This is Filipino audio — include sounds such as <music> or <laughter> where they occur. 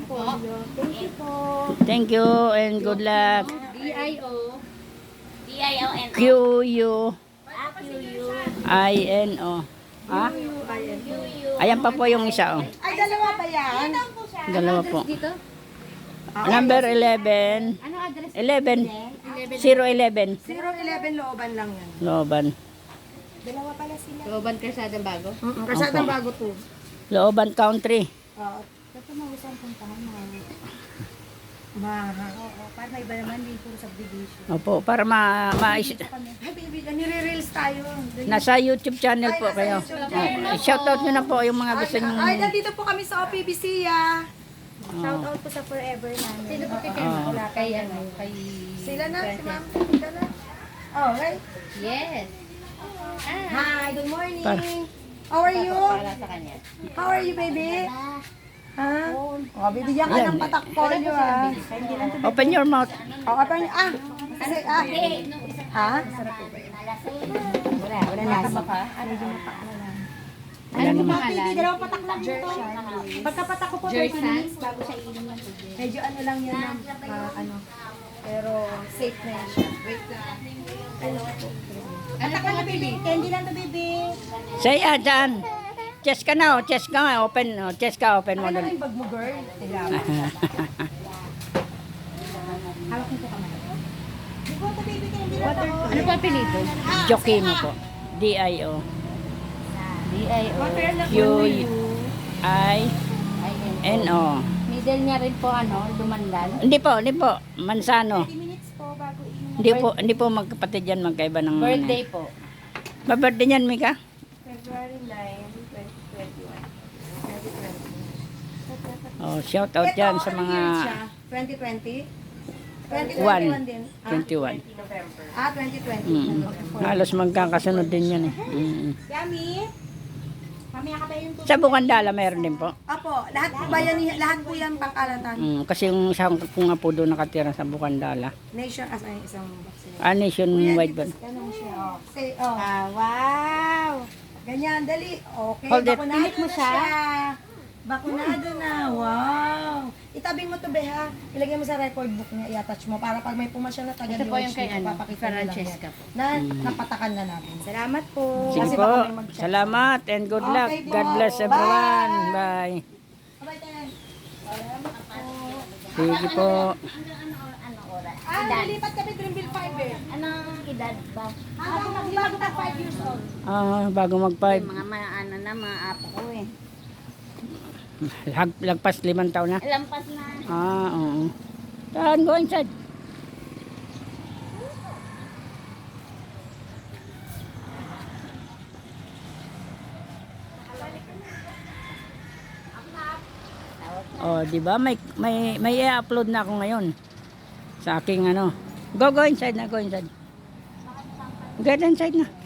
polio. Thank you po. Thank you and good luck. D-I-O. D-I-O-N. Q U I N O. Ha? Ayan pa po yung isa oh. Ay, dalawa ba yan? Dalawa po. Dito? Number 11. Ano address? 11. 011. 011 looban lang yan. Looban. Dalawa pala sila. Looban Krasadang Bago? Mm Kasadang bago to. Looban Country. Oo. Dapat mausang puntahan mo. Maha. Oo, para may iba naman din puro subdivision. Opo, para ma, ma Ay, baby, nire-reels tayo. nasa YouTube channel po kayo. Oh, shoutout nyo na po yung mga gusto nyo. Ay, nandito po kami sa OPBC, ah. Shout out po sa forever namin. Sino po kay Oo. Kay ano? Kay... Sila na, si ma'am. Sila na. Oh, right. Yes. Hi, good morning. How are you? Para sa kanya. How are you, baby? Ha? Oh, bibigyan ka ng patak polio, ah. Open your mouth. Oh, apa niya? Ah, kasi, ah. Ha? Wala, wala lasa pa. Ano yung mapa? Wala naman. Hindi, dalawang patak lang dito. Pagkapatak ko po, 30 minutes bago siya iinom yan. Medyo ano lang yan, ma'am. Ah, ano. Pero safe na siya. Wait lang. Ano po? Patak lang na, baby. Candy lang to, baby. Say ah, dyan. Chest ka na, oh. chest ka nga. Open, oh. chest ka, open mo Ano doon. yung bag mo, girl? <laughs> Hawak po kamay. Ano po apelido? Jockey mo po. D-I-O. D-I-O. Water lang Q I-N-O. Middle niya rin po ano, dumandan. Hindi po, hindi po. Mansano. 30 minutes po bago. Hindi po, hindi po magkapatid yan, magkaiba ng... Birthday po. Ba-birthday niyan, Mika? February 9, 2021. 2020. Oh, shout out yan sa mga... 2020? 1. 2021 din. Ah, 21. November. Ah, 2020. Mm. Halos magkakasunod din yan eh. <laughs> Mm. Yummy. Mamaya ka tayo yung tubig. Sa Bukandala, mayroon din po. Apo, lahat po ba yan, lahat po yan pangkalatan. Mm, kasi yung isang kung nga po doon nakatira sa Bukandala. Nation as ay isang vaccine. Ah, nationwide ba? Ganun siya. Oh. Say, oh. Ah, wow. Ganyan, dali. Okay, Hold it. bakunado mo siya. Bakunado na. Wow. Itabi mo to, Beha. Ilagay mo sa record book niya. I-attach mo para pag may pumasya na taga Ito po yung kay ano, Francesca po. Na, napatakan na namin. Salamat po. Sige Kasi po. baka may. Salamat and good luck. Okay po. God bless everyone. Bye. Bye, Ten. Salamat. Sige po. Ah, nilipat kami Greenville 5 eh. Anong edad ba? Hanggang magbago ka 5 years old. Ah, bago mag-five. Mga mga ano na, mga apo ko eh. Lag- Lagpas limang taon na. Lampas na. Ah, oo. Saan go inside? Oh, di ba? May may may i-upload na ako ngayon sa aking ano. Go go inside na, go inside. Get inside na.